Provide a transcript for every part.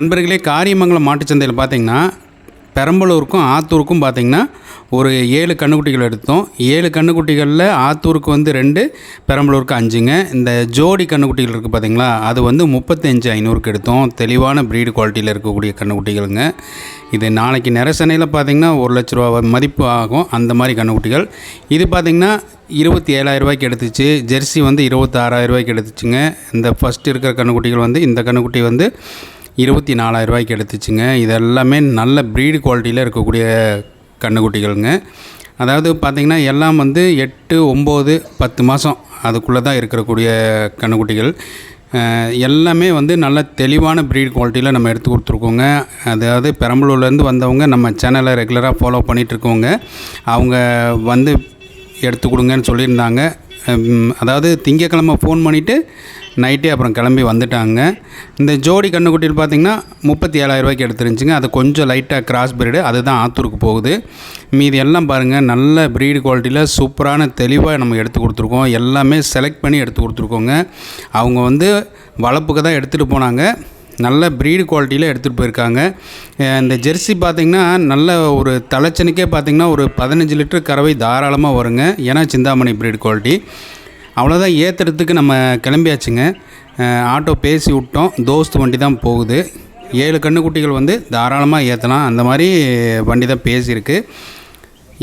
நண்பர்களே காரியமங்கலம் மாட்டுச்சந்தையில் பார்த்தீங்கன்னா பெரம்பலூருக்கும் ஆத்தூருக்கும் பார்த்தீங்கன்னா ஒரு ஏழு கன்றுக்குட்டிகள் எடுத்தோம். ஏழு கன்றுக்குட்டிகளில் ஆத்தூருக்கு வந்து ரெண்டு பெரம்பலூருக்கு அஞ்சுங்க. இந்த ஜோடி கன்றுக்குட்டிகள் இருக்குது பார்த்தீங்களா அது வந்து முப்பத்தஞ்சு ஐநூறுக்கு எடுத்தோம். தெளிவான ப்ரீடு குவாலிட்டியில் இருக்கக்கூடிய கன்றுக்குட்டிகளுங்க இது நாளைக்கு நிறசனையில் பார்த்தீங்கன்னா ஒரு லட்ச ரூபா மதிப்பு ஆகும். அந்த மாதிரி கன்றுக்குட்டிகள் இது பார்த்திங்கன்னா இருபத்தி ஏழாயிரம் ரூபாய்க்கு எடுத்துச்சு. ஜெர்சி வந்து இருபத்தாறாயிரம் ரூபாய்க்கு எடுத்துச்சுங்க. இந்த ஃபஸ்ட் இருக்கிற கன்றுக்குட்டிகள் வந்து இந்த கன்றுக்குட்டி வந்து இருபத்தி நாலாயிரம் ரூபாய்க்கு எடுத்துச்சுங்க. இது எல்லாமே நல்ல ப்ரீடு குவாலிட்டியில் இருக்கக்கூடிய கண்ணுக்குட்டிகள்ங்க அதாவது பார்த்திங்கன்னா எல்லாம் வந்து எட்டு ஒம்பது பத்து மாதம் அதுக்குள்ளே தான் இருக்கக்கூடிய கண்ணுக்குட்டிகள் எல்லாமே வந்து நல்ல தெளிவான ப்ரீட் குவாலிட்டியில் நம்ம எடுத்து கொடுத்துருக்கோங்க. அதாவது பெரம்பலூர்லேருந்து வந்தவங்க நம்ம சேனலை ரெகுலராக ஃபாலோ பண்ணிகிட்ருக்கவங்க அவங்க வந்து எடுத்து கொடுங்கன்னு சொல்லியிருந்தாங்க. அதாவது திங்கக்கிழமை ஃபோன் பண்ணிவிட்டு நைட்டே அப்புறம் கிளம்பி வந்துட்டாங்க. இந்த ஜோடி கண்ணுக்குட்டியில் பார்த்தீங்கன்னா முப்பத்தி ஏழாயிரரூபாய்க்கு எடுத்துருந்துச்சிங்க. அது கொஞ்சம் லைட்டாக கிராஸ் பிரீடு அதுதான் ஆத்தூருக்கு போகுது. மீதி எல்லாம் பாருங்கள் நல்ல ப்ரீடு குவாலிட்டியில் சூப்பரான தெளிவாக நம்ம எடுத்து கொடுத்துருக்கோம். எல்லாமே செலக்ட் பண்ணி எடுத்து கொடுத்துருக்கோங்க. அவங்க வந்து வளர்ப்புக்கு தான் எடுத்துகிட்டு போனாங்க. நல்ல ப்ரீடு குவாலிட்டியில் எடுத்துகிட்டு போயிருக்காங்க. இந்த ஜெர்சி பார்த்திங்கன்னா நல்ல ஒரு தலைச்சனுக்கே பார்த்திங்கன்னா ஒரு பதினஞ்சு லிட்டர் கறவை தாராளமாக வருங்க. ஏன்னா சிந்தாமணி ப்ரீடு குவாலிட்டி அவ்வளோதான் ஏற்றுறதுக்கு நம்ம கிளம்பியாச்சுங்க. ஆட்டோ பேசி விட்டோம். தோஸ்த் வண்டி தான் போகுது. ஏழு கன்றுக்குட்டிகள் வந்து தாராளமாக ஏற்றலாம் அந்த மாதிரி வண்டி தான் பேசியிருக்கு.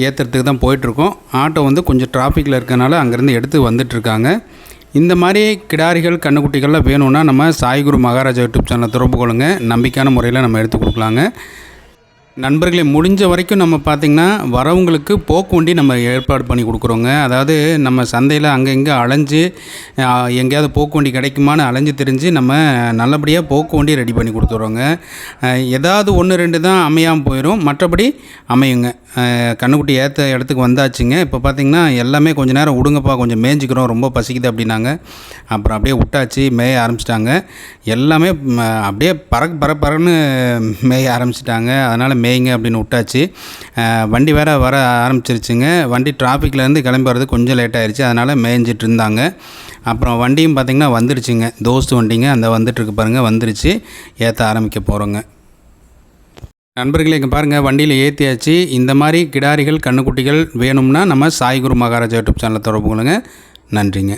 ஏற்றுறதுக்கு தான் போயிட்டுருக்கோம். ஆட்டோ வந்து கொஞ்சம் டிராஃபிக்கில் இருக்கனால அங்கேருந்து எடுத்து வந்துட்டுருக்காங்க. இந்த மாதிரி கிடாரிகள் கண்ணுக்குட்டிகள்லாம் வேணும்னா நம்ம சாய்குரு மகாராஜா யூடியூப் சேனலை தொடர்பு கொள்ளுங்கள் நம்பிக்கையான முறையில் நம்ம எடுத்து கொடுக்கலாங்க. நண்பர்களே முடிஞ்ச வரைக்கும் நம்ம பார்த்திங்கன்னா வரவங்களுக்கு போக்குவண்டி நம்ம ஏற்பாடு பண்ணி கொடுக்குறோங்க. அதாவது நம்ம சந்தையில் அங்கே இங்கே அலைஞ்சு எங்கேயாவது போக்குவண்டி கிடைக்குமான்னு அலைஞ்சு தெரிஞ்சு நம்ம நல்லபடியாக போக்குவண்டி ரெடி பண்ணி கொடுத்துட்றோங்க ஏதாவது ஒன்று ரெண்டு தான் அமையாமல் போயிடும் மற்றபடி அமையுங்க. கண்ணுக்குட்டி ஏற்ற இடத்துக்கு வந்தாச்சுங்க. இப்போ பார்த்திங்கன்னா எல்லாமே கொஞ்சம் நேரம் விடுங்கப்பா கொஞ்சம் மேய்ஞ்சிக்கிறோம். ரொம்ப பசிக்குது அப்படின்னாங்க. அப்புறம் அப்படியே விட்டாச்சு மேய ஆரம்பிச்சிட்டாங்க. எல்லாமே அப்படியே பறக்கு பற பறன்னு மேய ஆரம்பிச்சிட்டாங்க. அதனால் மேய்ங்க அப்படின்னு விட்டாச்சு. வண்டி வேறு வர ஆரம்பிச்சிருச்சுங்க. வண்டி டிராஃபிக்லேருந்து கிளம்பி வரது கொஞ்சம் லேட் ஆயிடுச்சு அதனால் மேய்ஞ்சிட்டு இருந்தாங்க. அப்புறம் வண்டியும் பார்த்திங்கன்னா வந்துருச்சுங்க. தோஸ்து வண்டிங்க அந்த வந்துட்டுருக்கு பாருங்கள் வந்துருச்சு. ஏற்ற ஆரம்பிக்க போகிறோங்க நண்பர்களே இங்கே பாருங்கள் வண்டியில் ஏற்றியாச்சு இந்த மாதிரி கிடாரிகள் கண்ணுக்குட்டிகள் வேணும்னா நம்ம சாய்குரு மகாராஜா யூடியூப் சேனலை தொடர்பு கொள்ளுங்க. நன்றிங்க.